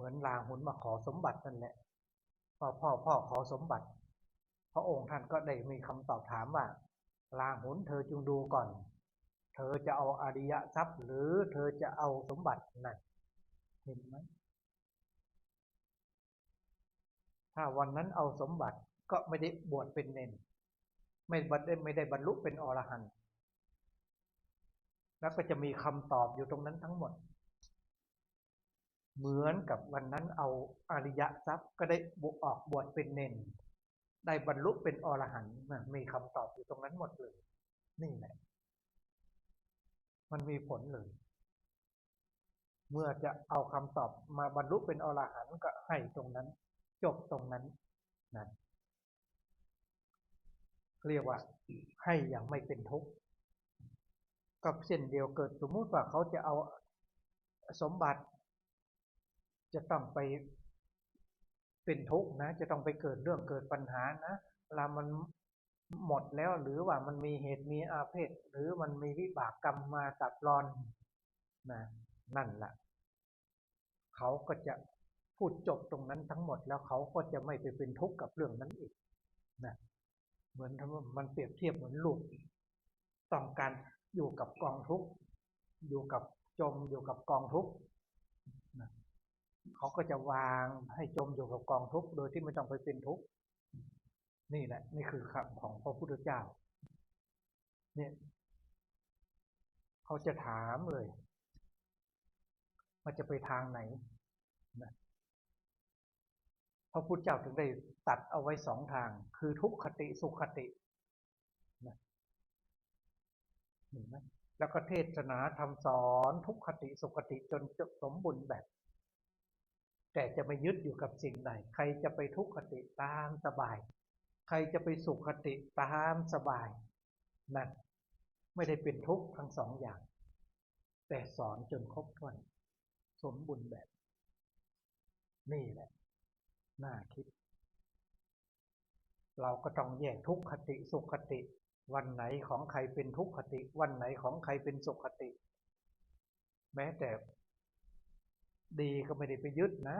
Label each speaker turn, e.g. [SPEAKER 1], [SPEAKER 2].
[SPEAKER 1] เหมือนลาหุนมาขอสมบัตินั่นแหละพอพ่อพ่อขอสมบัติ พระองค์ท่านก็ได้มีคำตอบถามว่าลาหุนเธอจงดูก่อน เธอจะเอาอาริยทรัพย์ หรือเธอจะเอาสมบัตินั่นเห็นไหมถ้าวันนั้นเอาสมบัติก็ไม่ได้บวชเป็นเนนไม่ได้ไม่ได้บรรลุเป็นอรหันต์แล้วก็จะมีคำตอบอยู่ตรงนั้นทั้งหมด เหมือนกับวันนั้นเอาอริยทรัพย์ก็ได้บวออกบวชเป็นเนนได้บรรลุเป็นอรหันต์มีคำตอบอยู่ตรงนั้นหมดเลย นี่แหละ มันมีผลเลย เมื่อจะเอาคำตอบมาบรรลุเป็นอรหันต์ก็ให้ตรงนั้น จบตรงนั้นนั่นเรียกว่า ให้อย่างไม่เป็นทุกข์กับเส้นเดียวเกิดสมมุติว่าเขาจะเอาสมบัติ จะต้องไปเป็นทุกข์นะ จะต้องไปเกิดเรื่องเกิดปัญหานะเวลามันหมดแล้วหรือว่ามันมีเหตุมีอาเพศหรือมันมีวิบากกรรมมาตัดรอนนะนั่นแหละเขาก็จะพูดจบตรงนั้นทั้งหมดแล้วเขาก็จะไม่ไปเป็นทุกข์กับเรื่องนั้นอีกนะเหมือนทมันเปรียบเทียบเหมือนลูกต้องการอยู่กับกองทุกข์อยู่กับจมอยู่กับกองทุกข์ เขาก็จะวางให้จมอยู่กับกองทุกข์โดยที่ไม่ต้องไปเป็นทุกข์นี่แหละ นี่คือคำของพระพุทธเจ้า เนี่ยเขาจะถามเลยว่าจะไปทางไหนนะพระพุทธเจ้าถึงได้ตัดเอาไว้สองทาง คือทุกขติสุขตินะเห็นไหมแล้วก็เทศนาทำสอนทุกขติสุขติจนจบสมบูรณ์แบบ แต่จะไม่ยึดอยู่กับสิ่งใด ใครจะไปทุกขติตามสบาย ใครจะไปสุขติตามสบายนั่นไม่ได้เป็นทุกข์ทั้งสองอย่าง แต่สอนจนครบถ้วน สมบูรณ์แบบ นี่แหละ น่าคิด เราก็ต้องแยกทุกขติสุขติ วันไหนของใครเป็นทุกขติ วันไหนของใครเป็นสุขติ แม้แต่ ดีก็ไม่ได้ไปยึดนะ